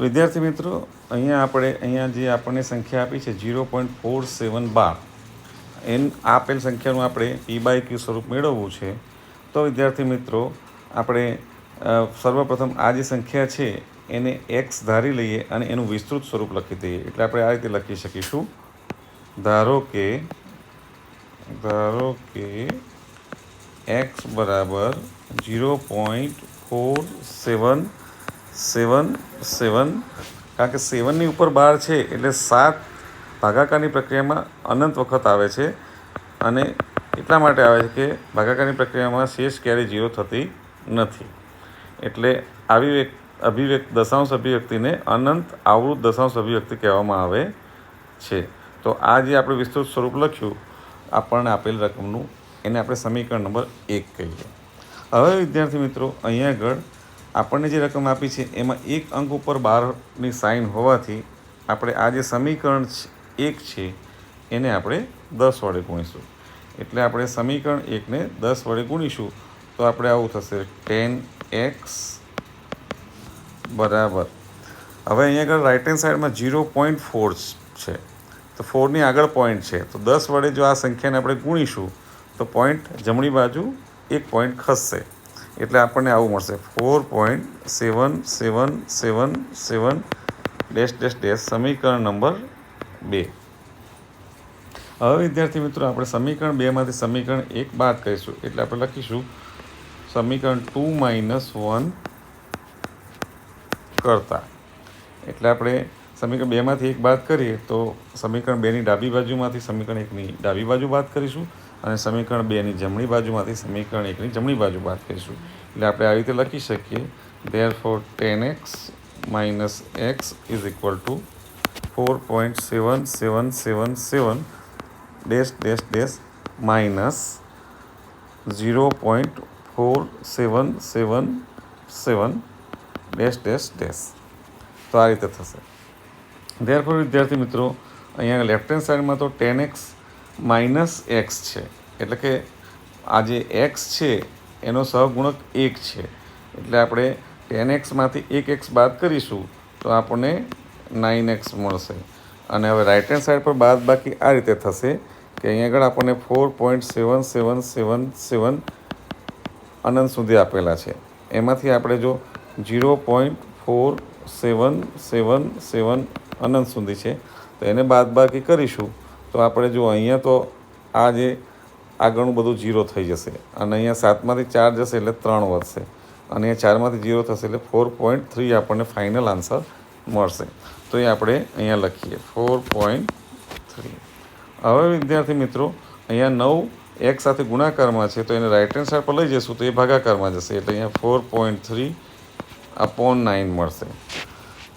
વિદ્યાર્થી મિત્રો, અહીંયા આપણે, અહીંયા જે આપણને સંખ્યા આપી છે ઝીરો પોઈન્ટ ફોર સેવન બાર, એન આપેલ સંખ્યાનું આપણે પી બાય ક્યુ સ્વરૂપ મેળવવું છે. તો વિદ્યાર્થી મિત્રો, આપણે સર્વપ્રથમ આ જે સંખ્યા છે, એને એક્સ ધારી લઈએ અને એનું વિસ્તૃત સ્વરૂપ લખી દઈએ. એટલે આપણે આ રીતે લખી શકીશું. ધારો કે ધારો કે એક્સ બરાબર zero point four seven seven seven. કારણ કે સેવનની ઉપર બાર છે, એટલે સાત ભાગાકારની પ્રક્રિયામાં અનંત વખત આવે છે. અને એટલા માટે આવે છે કે ભાગાકારની પ્રક્રિયામાં શેષ ક્યારેય જીરો થતી નથી. એટલે આવી એક અભિવ્યક્ત, દશાંશ અભિવ્યક્તિને અનંત આવૃત દશાંશ અભિવ્યક્તિ કહેવામાં આવે છે. તો આ જે આપણે વિસ્તૃત સ્વરૂપ લખ્યું, આપણને આપેલ રકમનું, એને આપણે સમીકરણ નંબર એક કહીએ. હવે વિદ્યાર્થી મિત્રો, અહીંયા આગળ આપણને જે રકમ આપી છે, એમાં એક અંક ઉપર બારની સાઇન હોવાથી આપણે આ જે સમીકરણ એક છે, એને આપણે દસ વડે ગુણીશું. એટલે આપણે સમીકરણ એકને દસ વડે ગુણીશું. તો આપણે આવું થશે ટેન એક્સ બરાબર. હવે અહીંયા આગળ રાઇટ હેન્ડ સાઈડમાં ઝીરો પોઈન્ટ ફોર છે. તો ફોરની આગળ પોઈન્ટ છે. તો દસ વડે જો આ સંખ્યાને આપણે ગુણીશું, તો પોઈન્ટ જમણી બાજુ એક પોઈન્ટ ખસશે. એટલે આપણને આવું મળશે. Four point seven seven seven seven dash dash dash સમીકરણ નંબર બે. હવે વિદ્યાર્થી મિત્રો આપણે સમીકરણ બેમાંથી સમીકરણ એક બાદ કરીશું. એટલે આપણે લખીશું સમીકરણ ટુ માઇનસ વન કરતા. એટલે આપણે સમીકરણ બેમાંથી એક બાદ કરીએ તો સમીકરણ બેની ડાબી બાજુમાંથી સમીકરણ એકની ડાબી બાજુ બાદ કરીશું. અને સમીકરણ બેની જમણી બાજુમાંથી સમીકરણ એકની જમણી બાજુ બાદ કરીશું. એટલે આપણે આવી રીતે લખી શકીએ. Therefore ten x minus x is equal to four point seven seven seven seven dash dash dash minus zero point four seven seven seven dash dash dash તો આ રીતે થશે. ધેરફોર વિદ્યાર્થી મિત્રો, અહીંયા લેફ્ટ હેન્ડ સાઈડમાં તો ટેન એક્સ માઇનસ એક્સ છે. એટલે કે આ જે એક્સ છે, એનો સહગુણક એક છે. એટલે આપણે ટેન એક્સમાંથી એક એક્સ બાદ કરીશું, તો આપણને નાઇન એક્સ મળશે. અને હવે રાઇટ હેન્ડ સાઈડ પર બાદ બાકી આ રીતે થશે કે અહીંયા આગળ આપણને four point seven seven seven seven અનંત સુધી આપેલા છે. એમાંથી આપણે જો zero point four seven seven seven અનંત સુધી છે, તો એને બાદબાકી કરીશું. તો આપણે જો અહીંયા તો આ જે આગળનું બધું જીરો થઈ જશે. અને અહીંયા સાતમાંથી ચાર જશે એટલે ત્રણ વધશે. અને અહીંયા ચારમાંથી જીરો થશે એટલે ફોર પોઈન્ટ થ્રી આપણને ફાઇનલ આન્સર મળશે. તો એ આપણે અહીંયા લખીએ. ફોર પોઈન્ટ થ્રી હવે વિદ્યાર્થી મિત્રો, અહીંયા નવ એક સાથે ગુણાકારમાં છે, તો એને રાઇટ હેન્ડ સાઈડ પર લઈ જઈશું તો એ ભાગાકારમાં જશે. એટલે અહીંયા four point three upon nine મળશે.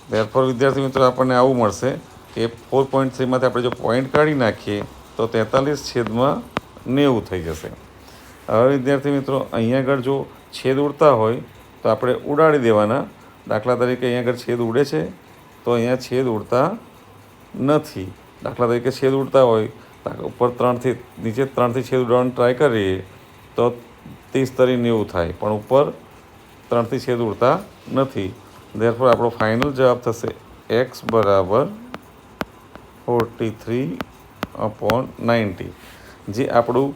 ત્યારફોર વિદ્યાર્થી મિત્રો, આપણને આવું મળશે. કે ફોર પોઈન્ટ થ્રીમાંથી આપણે જો પોઈન્ટ કાઢી નાખીએ, તો તેતાલીસ છેદમાં નેવું થઈ જશે. હવે વિદ્યાર્થી મિત્રો, અહીંયા આગળ જો છેદ ઉડતા હોય, તો આપણે ઉડાડી દેવાના. દાખલા તરીકે અહીંયા આગળ છેદ ઉડે છે, તો અહીંયા છેદ ઉડતા નથી. દાખલા તરીકે છેદ ઉડતા હોય ઉપર ત્રણથી, નીચે ત્રણથી છેદ ઉડાડવાનો ટ્રાય કરીએ, તો ત્રીસ તરી નેવું થાય. પણ ઉપર ત્રણથી છેદ ઉડતા નથી. ધેરફોર આપણો ફાઇનલ જવાબ થશે એક્સ બરાબર ફોર્ટી થ્રી અપોન નાઇન્ટી જે આપણું,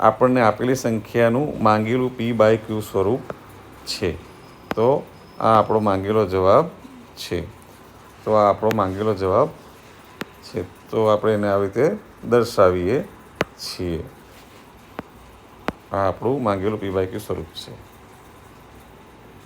આપણને આપેલી સંખ્યાનું માંગેલું પી બાય ક્યુ સ્વરૂપ છે. તો આ આપણો માંગેલો જવાબ છે. તો આ આપણો માંગેલો જવાબ છે. તો આપણે એને આવી રીતે દર્શાવીએ છીએ. આ આપણું માંગેલું પી બાય ક્યુ સ્વરૂપ છે.